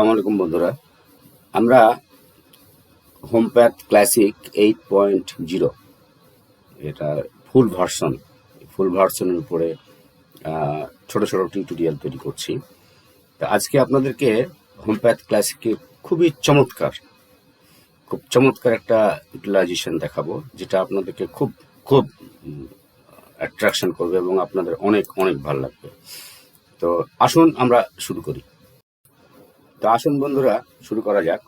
আসসালামু আলাইকুম বন্ধুরা। আমরা Hompath classic eight point zero, এটা ফুল ভার্সন, ফুল ভার্সনের উপরে ছোট ছোট টিউটোরিয়াল তৈরি করছি। তো আজকে আপনাদেরকে হোমপ্যাথ ক্লাসিকে খুবই চমৎকার, খুব চমৎকার একটা ইউটিলাইজেশন দেখাবো, যেটা আপনাদেরকে খুব খুব অ্যাট্রাকশন করবে এবং আপনাদের অনেক অনেক ভালো লাগবে। তো আসুন আমরা শুরু করি। তো আসুন বন্ধুরা, শুরু করা যাক।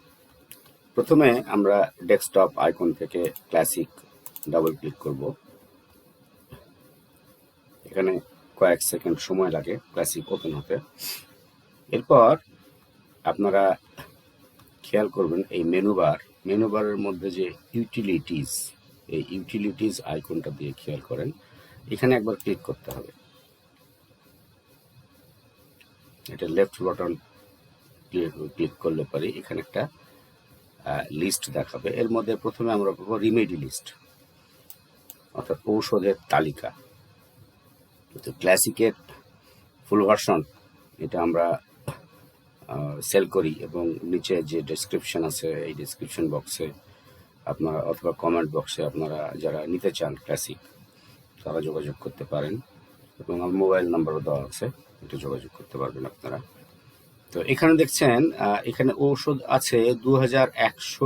প্রথমে আমরা ডেস্কটপ আইকন থেকে ক্লাসিক ডাবল ক্লিক করব। এখানে কয়েক সেকেন্ড সময় লাগে ক্লাসিক ওপেন হতে। এরপর আপনারা খেয়াল করবেন এই মেনু বার। মেনু বারের মধ্যে যে ইউটিলিটিস এই ইউটিলিটিস আইকনটা দিয়ে খেয়াল করেন। এখানে একবার ক্লিক করতে হবে। এটা লেফট বাটন ক্লিক করলে পারি এখানে একটা লিস্ট দেখাবে। এর মধ্যে প্রথমে আমরা পাবো রিমেডি লিস্ট অর্থাৎ ঔষধের তালিকা। তো ক্লাসিকের ফুল ভার্সন এটা আমরা সেল করি এবং নিচে যে ডেসক্রিপশন আছে, এই ডেসক্রিপশন বক্সে আপনারা অথবা কমেন্ট বক্সে আপনারা যারা নিতে চান ক্লাসিক তারা যোগাযোগ করতে পারেন। এবং আমার মোবাইল নাম্বারও দেওয়া আছে, এটা যোগাযোগ করতে পারবেন আপনারা। তো এখানে দেখছেন এখানে ঔষধ আছে দু হাজার একশো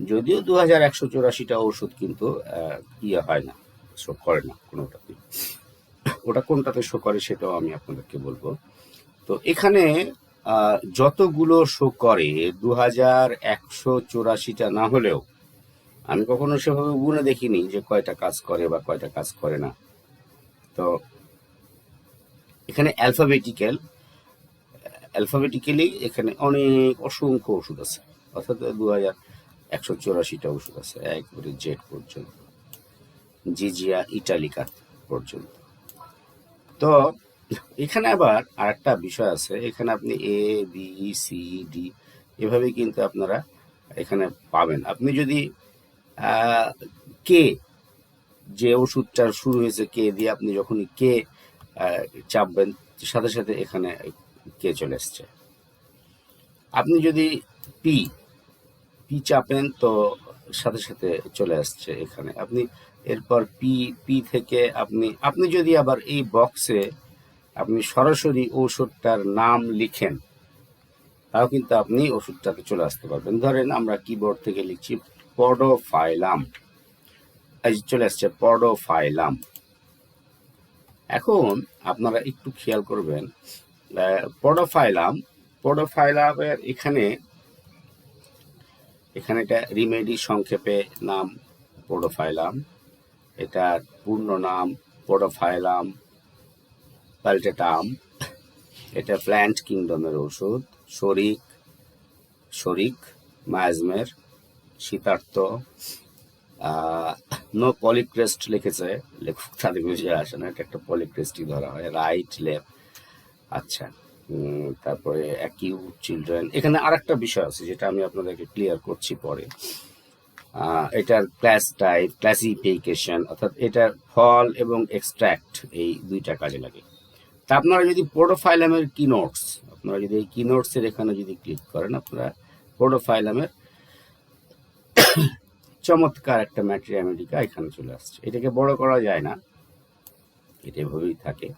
যদিও দু হাজার একশো চৌরাশিটা ওষুধ কিন্তু ইয়ে হয় না, শো করে না কোনোটাতে। ওটা কোনটাতে শো করে সেটাও আমি আপনাদেরকে বলব। তো এখানে যতগুলো শো করে দু হাজার একশো চৌরাশিটা না হলেও, আমি কখনো সেভাবে গুনে দেখিনি যে কয়টা কাজ করে বা কয়টা কাজ করে না। তো এখানে অ্যালফাবেটিক্যাল অ্যালফাবেটিক্যালি এখানে অনেক অসংখ্য ওষুধ আছে। অর্থাৎ দু হাজার একশো চৌরাশিটা ওষুধ আছে, একবারে জেড পর্যন্ত। জিজিয়া, ইটালিকা পর্যন্ত। তো এখানে আবার আরেকটা বিষয় আছে, এখানে আপনি এ বি সি ডি এভাবে কিন্তু আপনারা এখানে পাবেন। আপনি যদি কে যে ওষুধটা শুরু হয়েছে কে দিয়ে আপনি যখনই কে চাপবেন, সাথে সাথে এখানে কে চলে আসছে আপনি যদি পি পি চাপেন, তো সাথে সাথে চলে আসছে এখানে। আপনি এরপর পি পি থেকে আপনি আপনি যদি আবার এই বক্সে আপনি সরাসরি ওষুধটার নাম লিখেন, তাও কিন্তু আপনি ওষুধটাতে চলে আসতে পারবেন। ধরেন আমরা কিবোর্ড থেকে লিখছি পডোফাইলাম। এই যে চলে আসছে পডোফাইলাম। এখন আপনারা একটু খেয়াল করবেন পডোফাইলাম, পডোফাইলামের এখানে এখানে এটা রিমেডি সংক্ষেপে নাম পোডোফাইলাম। এটার পূর্ণ নাম পোডোফাইলাম পাল্টেটাম। এটা প্ল্যান্ট কিংডমের ওষুধ, শরিক শরিক, মায়াজমের শীতার্থ। নো পলিক্রেস্ট লিখেছে, লেখক তাদের বুঝে আসে না, এটা একটা পলিক্রেস্টই ধরা হয়, রাইট, লেফট। আচ্ছা। তারপরে অ্যাকিউ চিলড্রেন এখানে আর একটা বিষয় আছে যেটা আমি আপনাদেরকে ক্লিয়ার করছি পরে। এটার ক্লাস টাইপ ক্লাসিফিকেশন অর্থাৎ এটার ফল এবং এক্সট্রাক্ট এই দুইটা কাজে লাগে। তা আপনারা যদি পোর্টোফাইলামের কি নোটস আপনারা যদি এই কি নোটসের এখানে যদি ক্লিক করেন, আপনারা পোর্টোফাইলামের চমৎকার একটা ম্যাটেরিয়ামেডিকা এখানে চলে আসছে। এটাকে বড় করা যায় না, এটা এভাবেই থাকে।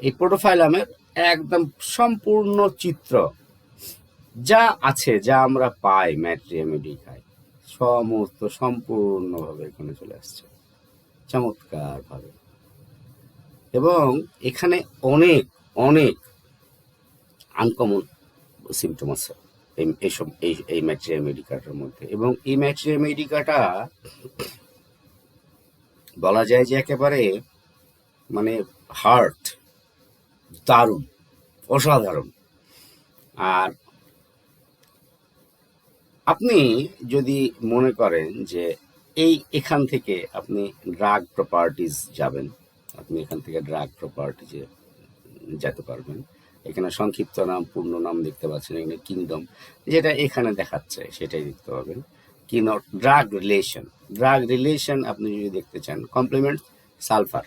এই পোর্টোফাইলামের একদম সম্পূর্ণ চিত্র যা আছে, যা আমরা পাই ম্যাট্রিয়ামেডিকায় সমস্ত সম্পূর্ণভাবে এখানে চলে আসছে চমৎকার ভাবে এবং এখানে অনেক অনেক আনকমন সিমটম আছে এই- এইসব এই এই ম্যাট্রিয়া মেডিকাটার মধ্যে। এবং এই ম্যাট্রিয়া মেডিকাটা বলা যায় যে একেবারে মানে হার্ট দারুণ, অসাধারণ। আর আপনি যদি মনে করেন যে এই এখান থেকে আপনি ড্রাগ প্রপার্টিজ যাবেন, আপনি এখান থেকে ড্রাগ প্রপার্টিজে যেতে পারবেন। এখানে সংক্ষিপ্ত নাম, পূর্ণ নাম দেখতে পাচ্ছেন, এখানে কিংডম যেটা এখানে দেখাচ্ছে, সেটাই দেখতে পাবেন। কি ড্রাগ রিলেশন ড্রাগ রিলেশন আপনি যদি দেখতে চান কমপ্লিমেন্ট সালফার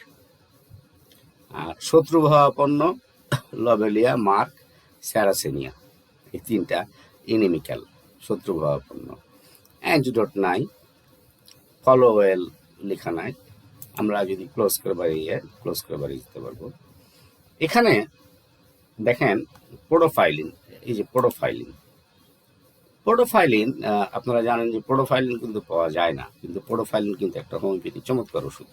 শত্রুভাবাপন্ন লবেলিয়া, মার্ক, স্যারাসেনিয়া, এই তিনটা ইনিমিক্যাল শত্রুভাবাপন্ন। অ্যান্টিডোট নাই ফলো ওয়েল লেখা নাই। আমরা যদি ক্লোজ করে বাড়িয়ে, ক্লোজ করে বাড়িয়ে দিতে পারব। এখানে দেখেন প্রোডোফাইলিন এই যে প্রোডোফাইলিন প্রোডোফাইলিন আপনারা জানেন যে প্রোডোফাইলিন কিন্তু পাওয়া যায় না। কিন্তু প্রোডোফাইলিন কিন্তু একটা হোমিওপ্যাথি চমৎকার ওষুধ।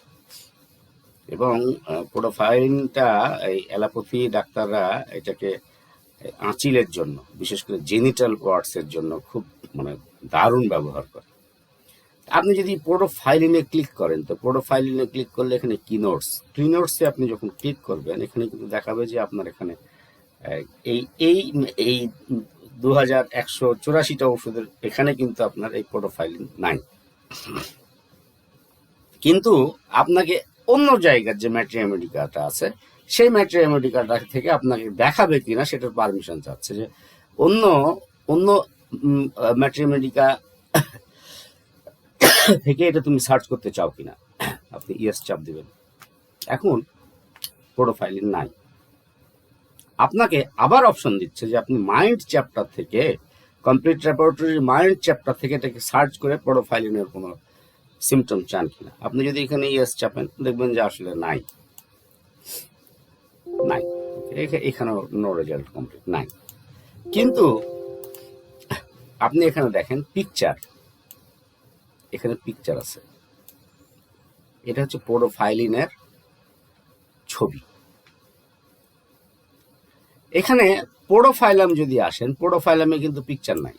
এবং আহ, প্রোডোফাইলিনটা এই অ্যালোপ্যাথি ডাক্তাররা এটাকে আঁচিলের জন্য বিশেষ করে জেনিটাল ওয়ার্ডসের জন্য খুব মানে দারুণ ব্যবহার করে। আপনি যদি প্রোডোফাইলিনে ক্লিক করেন তো প্রোডোফাইলিনে ক্লিক করলে এখানে কিনোটস কিনোটসে আপনি যখন ক্লিক করবেন এখানে কিন্তু দেখাবে যে আপনার এখানে এই এই এই দু হাজার একশো চুরাশিটা ওষুধের এখানে কিন্তু আপনার এই প্রোডোফাইলিন নাই। কিন্তু আপনাকে অন্য জায়গার যে ম্যাট্রিয়া মেডিকাটা আছে, সেই ম্যাট্রিয়া মেডিকাটা থেকে আপনাকে দেখাবে কিনা সেটার পারমিশন চাচ্ছে যে অন্য অন্য ম্যাট্রিয়া মেডিকা থেকে এটা তুমি সার্চ করতে চাও কিনা, আপনি ইয়েস চাপ দিবেন। এখন প্রোফাইলিং নাই। আপনাকে আবার অপশন দিচ্ছে যে আপনি মাইন্ড চ্যাপ্টার থেকে কমপ্লিট ল্যাবরেটরির মাইন্ড চ্যাপ্টার থেকে এটাকে সার্চ করে প্রোফাইলিনের কোনো সিমটম চান কিনা। আপনি যদি এখানে ইয়েস চাপেন, দেখবেন যে আসলে নাই। নাই। এখানেও নো রেজাল্ট কমপ্লিট নাই। কিন্তু, আপনি এখানে দেখেন পিকচার এখানে পিকচার আছে। এটা হচ্ছে প্রোফাইলিনের ছবি। এখানে পোডোফাইলাম যদি আসেন পোডোফাইলামে কিন্তু পিকচার নাই।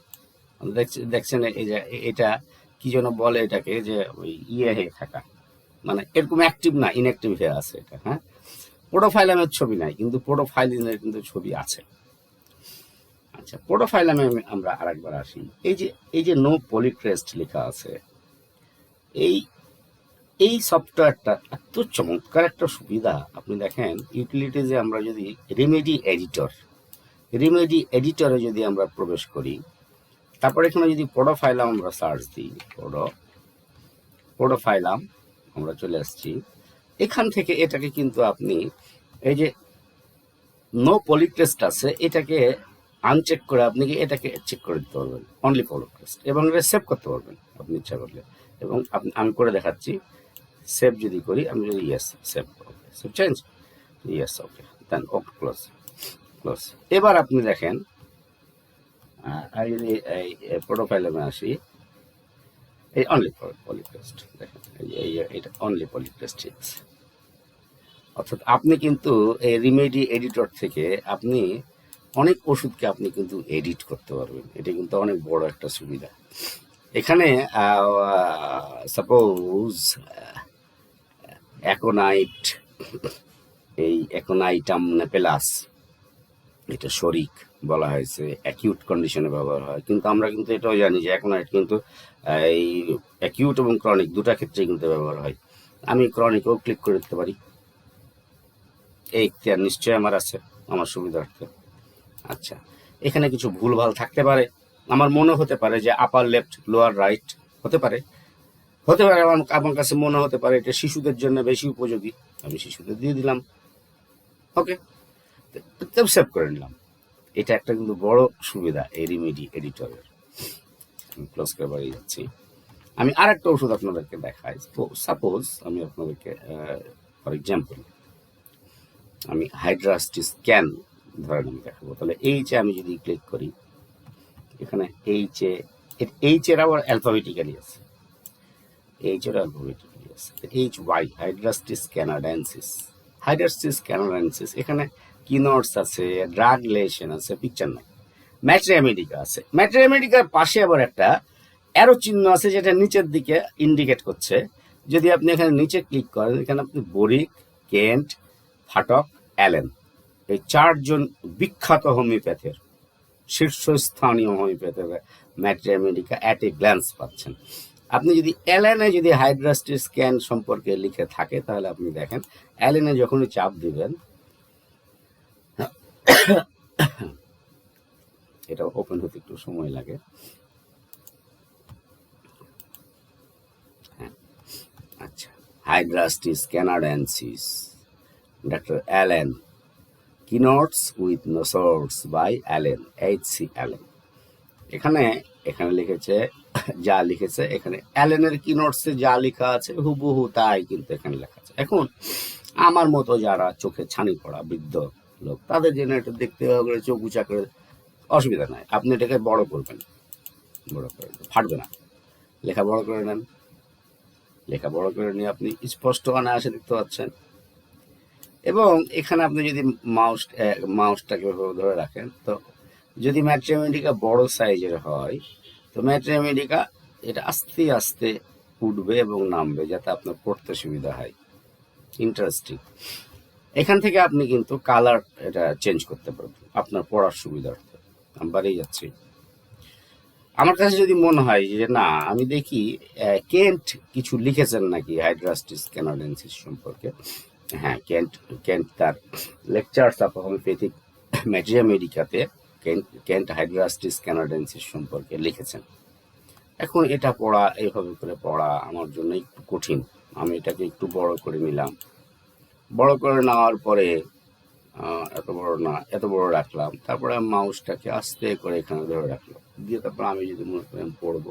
দেখছ- দেখছেন এটা কি যেন বলে এটাকে যে ওই ইয়ে হয়ে থাকা। মানে এরকম অ্যাক্টিভ না ইনঅ্যাক্টিভ হয়ে আছে এটা হ্যাঁ? পোডোফাইলামের ছবি নাই, কিন্তু পোডোফাইলিনের কিন্তু ছবি আছে। আচ্ছা পোডোফাইলামে আমি- আমরা আরেকবার আসি। এই যে এই যে নো পলিক্রেস্ট লেখা আছে, এই এই সফটওয়্যারটা এত চমৎকার একটা সুবিধা। আপনি দেখেন ইউটিলিটিজে আমরা যদি রিমেডি এডিটর রিমেডি এডিটরে যদি আমরা প্রবেশ করি তারপর এখানে যদি প্রোডোফাইলাম আমরা সার্চ দিই প্রোডো প্রোডোফাইলাম আমরা চলে আসছি। এখান থেকে এটাকে কিন্তু আপনি এই যে নো পলিক্রেস্ট আছে, এটাকে আনচেক করে আপনি কি এটাকে চেক করে দিতে পারবেন অনলি পলিক্রেস্ট এবং এটা সেভ করতে পারবেন আপনি ইচ্ছা করলে। এবং আপনি আমি করে দেখাচ্ছি সেভ যদি করি, আমি যদি yes save save change yes okay then okay close close এবার আপনি দেখেন আমি যদি এই প্রোফাইলে আসি এই অনলি পলিটেস্ট দেখেন এই এটা অনলি পলিটেস্ট অর্থাৎ আপনি কিন্তু এই রিমেডি এডিটর থেকে আপনি অনেক ওষুধকে আপনি কিন্তু এডিট করতে পারবেন এটা কিন্তু অনেক বড় একটা সুবিধা এখানে সাপোজ অ্যাকোনাইট এই অ্যাকোনাইটাম নেপেলাস এটা শরিক বলা হয়েছে অ্যাকিউট কন্ডিশনে ব্যবহার হয়। কিন্তু আমরা কিন্তু এটাও জানি যে অ্যাকোনাইট কিন্তু এই অ্যাকিউট এবং ক্রনিক দুটা ক্ষেত্রে কিন্তু ব্যবহার হয়। আমি ক্রনিকও ক্লিক করে দিতে পারি। এই ইখতিয়ার নিশ্চয়ই আমার আছে, আমার সুবিধার্থে। আচ্ছা এখানে কিছু ভুলভাল থাকতে পারে। আমার মনে হতে পারে যে আপার লেফট লোয়ার রাইট হতে পারে। হতে পারে, আমার আমার কাছে মনে হতে পারে এটা শিশুদের জন্য বেশি উপযোগী। আমি শিশুদের দিয়ে দিলাম। ওকে সেভ করে নিলাম। এটা একটা কিন্তু বড় সুবিধা এই রিমিডি এডিটরের ক্লোজ করে বাড়িয়ে যাচ্ছি আমি আর একটা ওষুধ আপনাদেরকে দেখাই। সাপোজ আমি আপনাদেরকে ফর এক্সাম্পল আমি হাইড্রাস্টি স্ক্যান ধরেন আমি দেখাবো। তাহলে এইচে আমি যদি ক্লিক করি, এখানে এইচে এইচ এর আবার অ্যালফাবেটিক্যালি আছে। এইচ এর অ্যালফাবেটিক্যালি আছে। H Y hydrastis canadensis hydrastis canadensis এখানে কিনোটস আছে, ড্রাগ লেশন আছে পিকচার নাই। ম্যাট্রিয়ামেডিকা আছে। ম্যাট্রিয়ামেডিকার পাশে আবার একটা অ্যারো চিহ্ন আছে যেটা নিচের দিকে ইন্ডিকেট করছে। যদি আপনি এখানে নিচে ক্লিক করেন, এখানে আপনি বরিক কেন্ট, ফাটক, অ্যালেন। এই চারজন বিখ্যাত হোমিওপ্যাথের, শীর্ষস্থানীয় হোমিওপ্যাথের ম্যাট্রিয়ামেডিকা অ্যাট এ গ্ল্যান্স পাচ্ছেন। আপনি যদি অ্যালেনে যদি হাইড্রাস্টিস স্ক্যান সম্পর্কে লিখে থাকে, তাহলে আপনি দেখেন অ্যালেনে যখনই চাপ দিবেন, এটা ওপেন হতে একটু সময় লাগে। হ্যাঁ আচ্ছা hydrastis canadensis doctor Allen keynotes with nosodes by Allen H C Allen এখানে এখানে লিখেছে যা লিখেছে এখানে। অ্যালেনের কিনোটসে যা লেখা আছে, হুবহু তাই কিন্তু এখানে লেখা আছে। এখন, আমার মতো যারা চোখে ছানি পড়া বৃদ্ধ লোক, তাদের এটা দেখতে হবে, চোখ উঁচা করে। অসুবিধা নাই। আপনি এটাকে বড় করবেন। বড় করে ফাটবে না। লেখা বড় করে নেন। লেখা বড় করে নিয়ে আপনি স্পষ্ট অনায়াসে দেখতে পাচ্ছেন। এবং এখানে আপনি যদি মাউস মাউসটাকে ধরে রাখেন, তো যদি ম্যাট্রিমেডিকা বড় সাইজের হয় তো ম্যাট্রিমেডিকা এটা আস্তে আস্তে উঠবে এবং নামবে যাতে আপনার পড়তে সুবিধা হয়। ইন্টারেস্টিং এখান থেকে আপনি কিন্তু কালার এটা চেঞ্জ করতে পারবেন। আপনার পড়ার সুবিধার্থে। আমি বাড়িয়ে যাচ্ছি। আমার কাছে যদি মনে হয় যে না, আমি দেখি কেন্ট কিছু লিখেছেন নাকি হাইড্রাস্টিস ক্যানাডেন্সিস সম্পর্কে? হ্যাঁ কেন্ট কেন্ট তার লেকচার্স অফ হোমিওপ্যাথিক ম্যাজিয়া মেডিকাতে কেন্ট হাইড্রাস্টিস ক্যানাডেন্সিস সম্পর্কে লিখেছেন। এখন এটা পড়া, এইভাবে করে পড়া আমার জন্য একটু কঠিন। আমি এটাকে একটু বড় করে নিলাম। বড় করে নেওয়ার পরে এত বড় না, এত বড় রাখলাম। তারপরে মাউসটাকে আস্তে করে এখানে ধরে রাখলাম। দিয়ে তারপর আমি যদি মনে করি আমি পড়ব,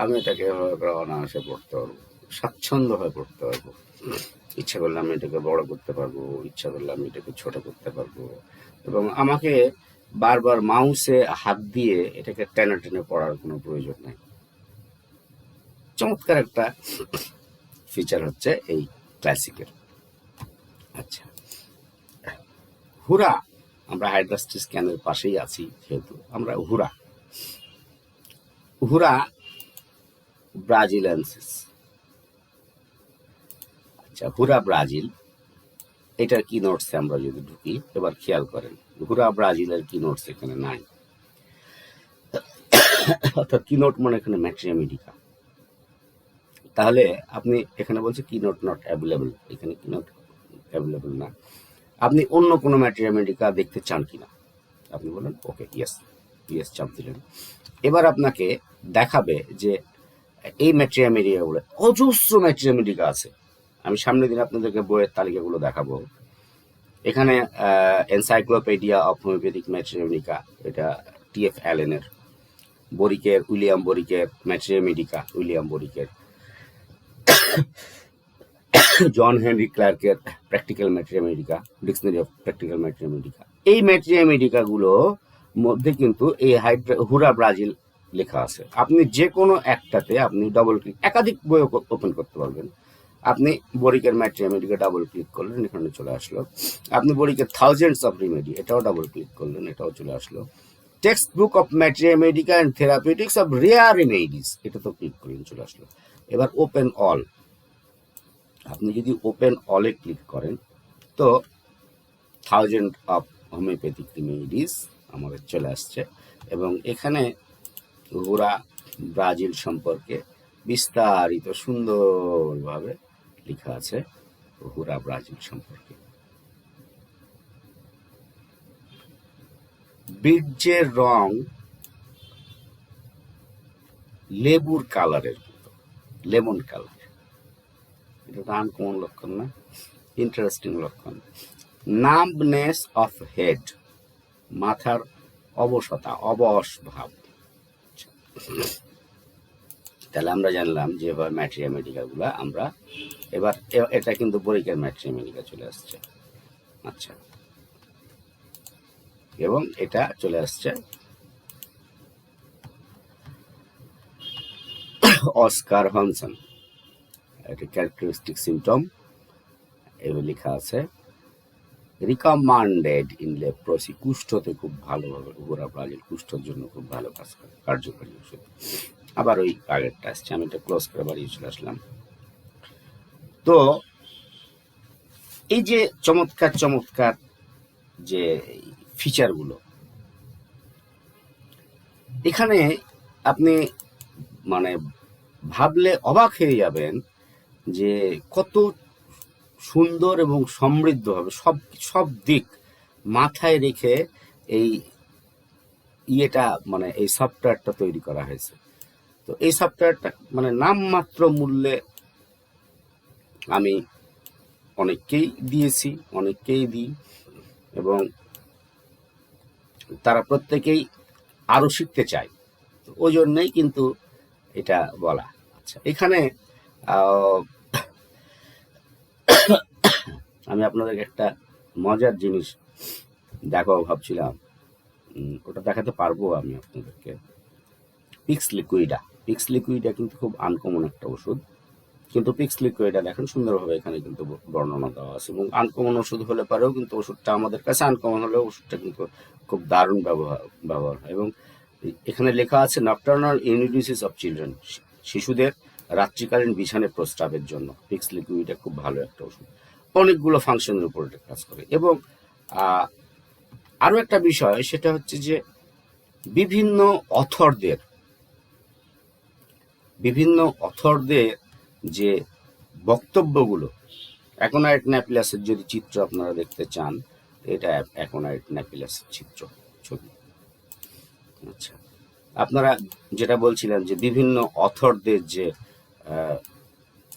আমি এটাকে এভাবে করে অনায়াসে পড়তে পারব। স্বাচ্ছন্দ্য হয়ে পড়তে পারব। ইচ্ছা করলে আমি এটাকে বড় করতে পারব, ইচ্ছা করলে আমি এটাকে ছোট করতে পারব। এবং আমাকে বারবার মাউসে হাত দিয়ে এটাকে টেনে টেনে পড়ার কোনো প্রয়োজন নেই। চমৎকার একটা ফিচার হচ্ছে এই ক্লাসিকের আচ্ছা। হুরা, আমরা হাইড্রাস্টিস ক্যানের পাশেই আছি যেহেতু, আমরা হুরা। হুরা, ব্রাজিলেন্সিস। আচ্ছা হুরা ব্রাজিল, এটার কি নোটসে আমরা যদি ঢুকি, এবার খেয়াল করেন। হুরা ব্রাজিলের কি নোটস এখানে নাই। অর্থাৎ কি নোট মানে এখানে ম্যাক্সিমামিডিকা তাহলে আপনি এখানে বলছে কি নোট নট অ্যাভেলেবল এখানে কি নোট অ্যাভেলেবল না। আপনি অন্য কোনো ম্যাটেরিয়ামেডিকা দেখতে চান কিনা? আপনি বলেন ওকে ইয়েস ইয়েস চাপ দিলেন। এবার আপনাকে দেখাবে যে এই ম্যাটেরিয়ামেডিকাগুলো অজস্র ম্যাটেরিয়ামেডিকা আছে। আমি সামনের দিন আপনাদেরকে বইয়ের তালিকাগুলো দেখাবো। এখানে এনসাইক্লোপিডিয়া অফ হোমিওপ্যাথিক ম্যাটেরিয়ামেডিকা এটা টিএফ অ্যালেনের বরিকের, উইলিয়াম বরিকের ম্যাটেরিয়ামেডিকা উইলিয়াম বরিকের। John Henry ক্লার্কের practical materia medica dictionary of practical materia medica এই ম্যাটেরিয়ামেডিকাগুলো মধ্যে কিন্তু এই হাইড্রা, হুরা ব্রাজিল লেখা আছে। আপনি যে কোনো একটাতে আপনি ডবল ক্লিক একাধিক বই ওপেন করতে পারবেন। আপনি বরিকের ম্যাটেরিয়ামেডিকা ডাবল ক্লিক করলেন, এখানে চলে আসলো। আপনি বরিকের থাউজেন্ডস অফ রিমেডি এটাও ডাবল ক্লিক করলেন, এটাও চলে আসলো। Text book of materia medica and therapeutics of rare remedies এটা তো ক্লিক করলেন, চলে আসলো। এবার ওপেন অল আপনি যদি ওপেন অলে ক্লিক করেন, তো থাউজেন্ড অফ হোমিওপ্যাথিক রিমেডিস আমাদের চলে আসছে, এবং এখানে ঘোড়া ব্রাজিল সম্পর্কে বিস্তারিত সুন্দরভাবে লেখা আছে হুরা ব্রাজিল সম্পর্কে। বীর্যের রং লেবুর কালারের মতো, লেমন কালার। এটা লক্ষণ না ইন্টারেস্টিং লক্ষণ। নামনেস অফ হেড, মাথার অবসতা, অবশ ভাব। তাহলে আমরা জানলাম যে ম্যাট্রিয়া মেডিকালগুলো আমরা এবার এটা কিন্তু বরিকের ম্যাট্রিয়া চলে আসছে। আচ্ছা। এবং এটা চলে আসছে অস্কার হনসন। একটা ক্যারেক্টারিস্টিক সিমটম এবার লেখা আছে রিকমান্ডেড ইন লেপ্রসি কুষ্ঠতে খুব ভালোভাবে গোড়া ব্রাজিল কুষ্ঠর জন্য খুব ভালো কাজ করে, কার্যকরী ওষুধ আবার ওই আগেরটা আসছে, আমি এটা ক্লোজ করে বাড়িয়ে চলে আসলাম। তো এই যে চমৎকার চমৎকার যে ফিচারগুলো এখানে আপনি মানে ভাবলে অবাক হয়ে যাবেন যে কত সুন্দর এবং সমৃদ্ধভাবে সব সব দিক মাথায় রেখে এই ইয়েটা মানে এই সফটওয়্যারটা তৈরি করা হয়েছে। তো এই সফটওয়্যারটা মানে নামমাত্র মূল্যে আমি অনেককেই দিয়েছি, অনেককেই দিই এবং তারা প্রত্যেকেই আরও শিখতে চায়। তো ওই জন্যই কিন্তু এটা বলা। আচ্ছা এখানে আমি আপনাদেরকে একটা মজার জিনিস দেখাবো ভাবছিলাম। ওটা দেখাতে পারব আমি আপনাদেরকে। পিক্স লিকুইডা পিক্স লিকুইডা কিন্তু খুব আনকমন একটা ওষুধ। কিন্তু পিক্স লিকুইডা দেখেন সুন্দরভাবে এখানে কিন্তু বর্ণনা দেওয়া আছে এবং আনকমন ওষুধ হলে পারেও কিন্তু ওষুধটা আমাদের কাছে আনকমন হলেও ওষুধটা কিন্তু খুব দারুণ ব্যবহার ব্যবহার হয় এবং এখানে লেখা আছে নকটার্নাল ইউনিডিসিস অফ চিলড্রেন শিশুদের রাত্রিকালীন বিছানে প্রস্রাবের জন্য পিক্স লিকুইডটা খুব ভালো একটা ওষুধ। অনেকগুলো ফাংশনের উপর এটা কাজ করে এবং আরও একটা বিষয় সেটা হচ্ছে যে বিভিন্ন অথরদের বিভিন্ন অথরদের যে বক্তব্যগুলো অ্যাকোনাইট ন্যাপিলাসের যদি চিত্র আপনারা দেখতে চান, এটা অ্যাকোনাইট ন্যাপিলাসের চিত্র ছবি। আচ্ছা আপনারা যেটা বলছিলেন যে বিভিন্ন অথরদের যে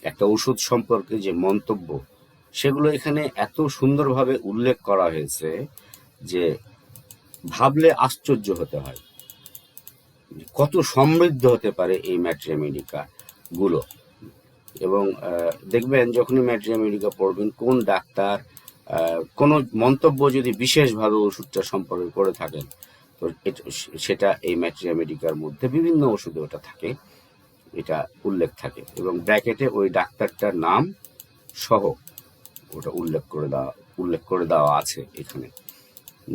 একটা ওষুধ সম্পর্কে যে মন্তব্য, সেগুলো এখানে এত সুন্দরভাবে উল্লেখ করা হয়েছে যে ভাবলে আশ্চর্য হতে হয়। কত সমৃদ্ধ হতে পারে এই ম্যাট্রিয়ামেডিকা গুলো এবং দেখবেন যখনই ম্যাট্রিয়ামেডিকা পড়বেন, কোন ডাক্তার কোনো মন্তব্য যদি বিশেষভাবে ওষুধটা সম্পর্কে করে থাকেন, তো সেটা এই ম্যাট্রিয়ামেডিকার মধ্যে বিভিন্ন ওষুধে ওটা থাকে, এটা উল্লেখ থাকে এবং ব্র্যাকেটে ওই ডাক্তারটার নাম সহ ওটা উল্লেখ করে দেওয়া, উল্লেখ করে দেওয়া আছে এখানে,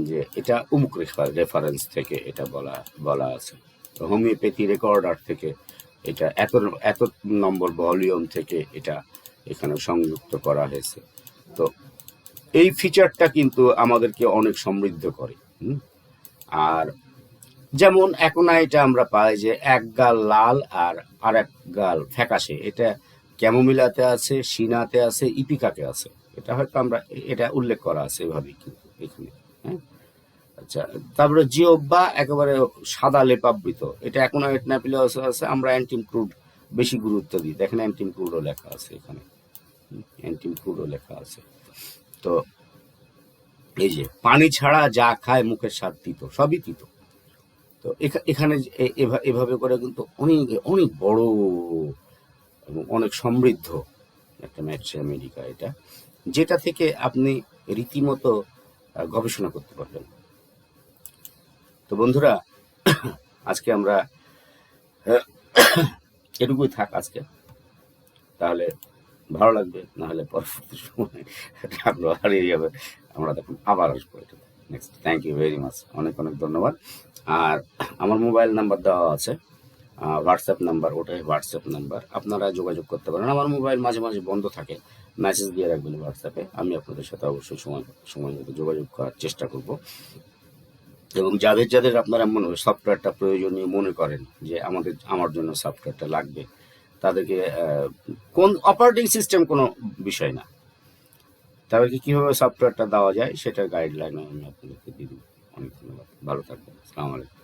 যে এটা উমুক রেফারেন্স থেকে এটা বলা বলা আছে। হোমিওপ্যাথি রেকর্ডার থেকে এটা এত এত নম্বর ভলিউম থেকে এটা এখানে সংযুক্ত করা হয়েছে। তো এই ফিচারটা কিন্তু আমাদেরকে অনেক সমৃদ্ধ করে? আর যেমন এখন এটা আমরা পাই যে এক গাল লাল আর আর এক গাল ফ্যাকাশে। এটা ক্যামোমিলাতে আছে, সিনাতে আছে, ইপিকাতে আছে। এটা হয়তো আমরা, এটা উল্লেখ করা আছে এভাবেই কিন্তু এখানে হ্যাঁ? আচ্ছা তারপরে জিওব্বা একেবারে সাদা লেপাবৃত এটা এখন ন্যাপিলাস আছে, আমরা অ্যান্টিম ক্রুড বেশি গুরুত্ব দিই। দেখেন অ্যান্টিম ক্রুডও লেখা আছে এখানে। অ্যান্টিম ক্রুডও লেখা আছে। তো, এই যে, পানি ছাড়া যা খায় মুখের স্বাদ তিত, সবই তিত। তো এখা- এখানে এভাবে করে কিন্তু অনেক অনেক বড় এবং অনেক সমৃদ্ধ একটা ম্যাট্রিয়া আমেরিকা এটা, যেটা থেকে আপনি রীতিমতো গবেষণা করতে পারবেন। তো বন্ধুরা, আজকে আমরা, এটুকুই থাক আজকে। তাহলে ভালো লাগবে না হলে পরবর্তী সময় আগ্রহ হারিয়ে যাবে। আমরা তখন আবার আসব এটা। Next thank you very much অনেক অনেক ধন্যবাদ। আর আমার মোবাইল নাম্বার দেওয়া আছে। হোয়াটসঅ্যাপ নাম্বার, ওটাই হোয়াটসঅ্যাপ নাম্বার। আপনারা যোগাযোগ করতে পারেন। আমার মোবাইল মাঝে মাঝে বন্ধ থাকে। মেসেজ দিয়ে রাখবেন হোয়াটসঅ্যাপে আমি আপনাদের সাথে অবশ্যই সময় সময় মতো যোগাযোগ করার চেষ্টা করব। এবং যাদের যাদের আপনারা মনে সফটওয়্যারটা প্রয়োজনীয় মনে করেন যে আমাদের, আমার জন্য সফটওয়্যারটা লাগবে, তাদেরকে কোন অপারেটিং সিস্টেম কোনো বিষয় না। তাদেরকে কীভাবে সফটওয়্যারটা দেওয়া যায় সেটার গাইডলাইন আমি আপনাদেরকে দেবো। অনেক ধন্যবাদ। ভালো থাকবেন। আসসালামু আলাইকুম।